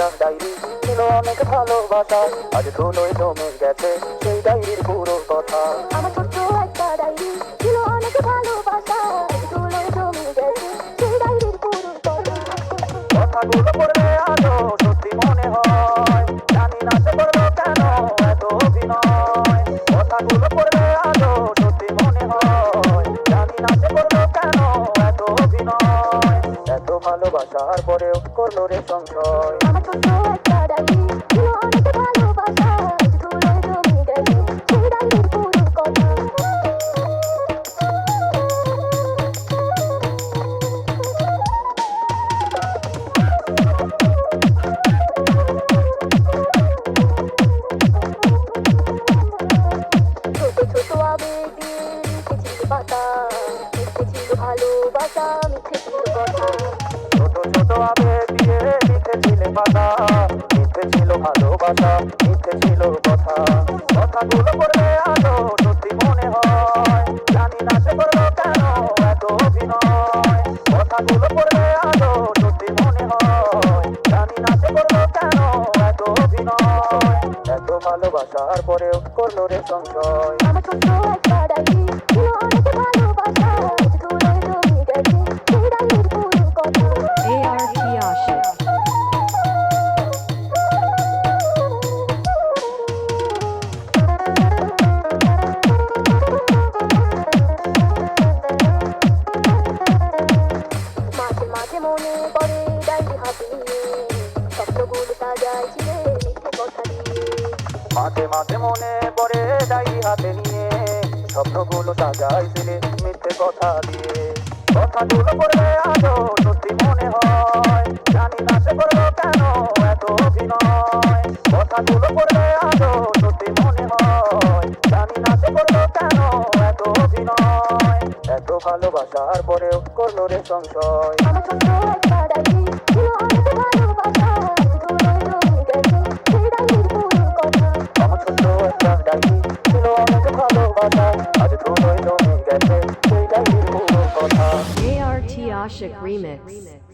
একটা ডায়েরি ছিল অনেক ভালোবাসা। আজ ধুলোয় জমে গেছে সেই ডায়েরির পুরো কথা। আমার ছোট্ট একটা ডায়েরি ছিল অনেক ভালোবাসা। ধুলোয় জমে গেছে সেই ডায়েরির পুরো কথা। কথাগুলো পড়লে ভালোবাসার পরেও করল রে সংশয়। একটা ভালোবাসা মিথ্যে ছিল কথা ছোট ছোট আবেগ দিয়ে লিখেছিলে পাতা। মিথ্যে ছিল ভালোবাসা মিথ্যে ছিল কথা। কথাগুলো পড়লে আজও সত্যি মনে হয়। জানি না সে করল কেন এত অভিনয়। কথাগুলো পড়লে আজও সত্যি মনে হয়। জানি না সে করল কেন এত অভিনয়। এত ভালোবাসার পরেও করল রে সংশয়। আমার ছোট্ট একটা ডায়েরি মনে পড়ে ডায়েরি হাতে নিয়ে স্বপ্নগুলো সাজাইছিলে কথা দিয়ে। মাঝে মাঝে মনে পড়ে ডাই হাতে নিয়ে। স্বপ্নগুলো সাজাইছিলে মিথ্যে কথা দিয়ে। কথাগুলো পড়লে আজও সত্যি মনে হয়। জানি না সে করল কেন এত অভিনয়। কথাগুলো পড়লে আজও সত্যি মনে হয়। জানি না সে করল ভালোবাসার পরেও করল রে সংশয় ART Ashik Remix.